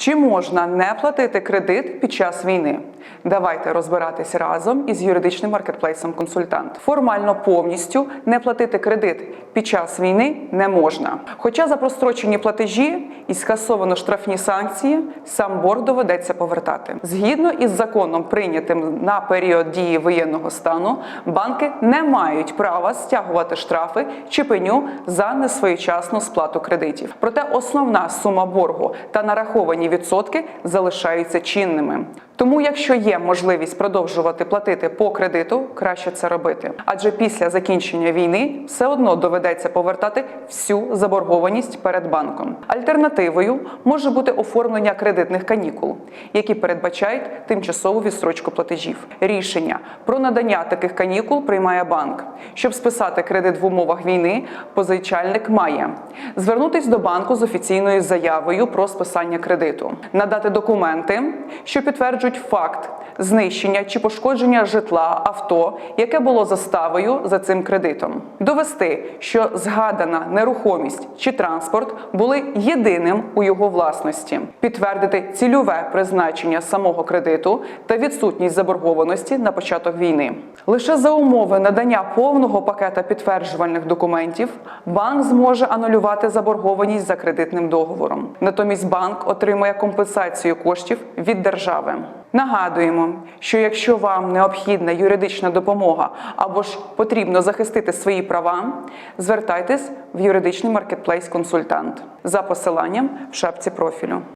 Чи можна не платити кредит під час війни? Давайте розбиратись разом із юридичним маркетплейсом консультант. Формально повністю не платити кредит під час війни не можна. Хоча за прострочені платежі і скасовано штрафні санкції, сам борг доведеться повертати. Згідно із законом, прийнятим на період дії воєнного стану, банки не мають права стягувати штрафи чи пеню за несвоєчасну сплату кредитів. Проте основна сума боргу та нараховані відсотки залишаються чинними. Тому, якщо є можливість продовжувати платити по кредиту, краще це робити. Адже після закінчення війни все одно доведеться повертати всю заборгованість перед банком. Альтернативою може бути оформлення кредитних канікул, які передбачають тимчасову відстрочку платежів. Рішення про надання таких канікул приймає банк. Щоб списати кредит в умовах війни, позичальник має звернутись до банку з офіційною заявою про списання кредиту, надати документи, що підтверджують факт знищення чи пошкодження житла авто, яке було заставою за цим кредитом, довести, що згадана нерухомість чи транспорт були єдиним у його власності, підтвердити цільове призначення самого кредиту та відсутність заборгованості на початок війни. Лише за умови надання повного пакета підтверджувальних документів банк зможе анулювати заборгованість за кредитним договором. Натомість банк отримує компенсацію коштів від держави. Нагадуємо, що якщо вам необхідна юридична допомога або ж потрібно захистити свої права, звертайтесь в юридичний маркетплейс консультант за посиланням в шапці профілю.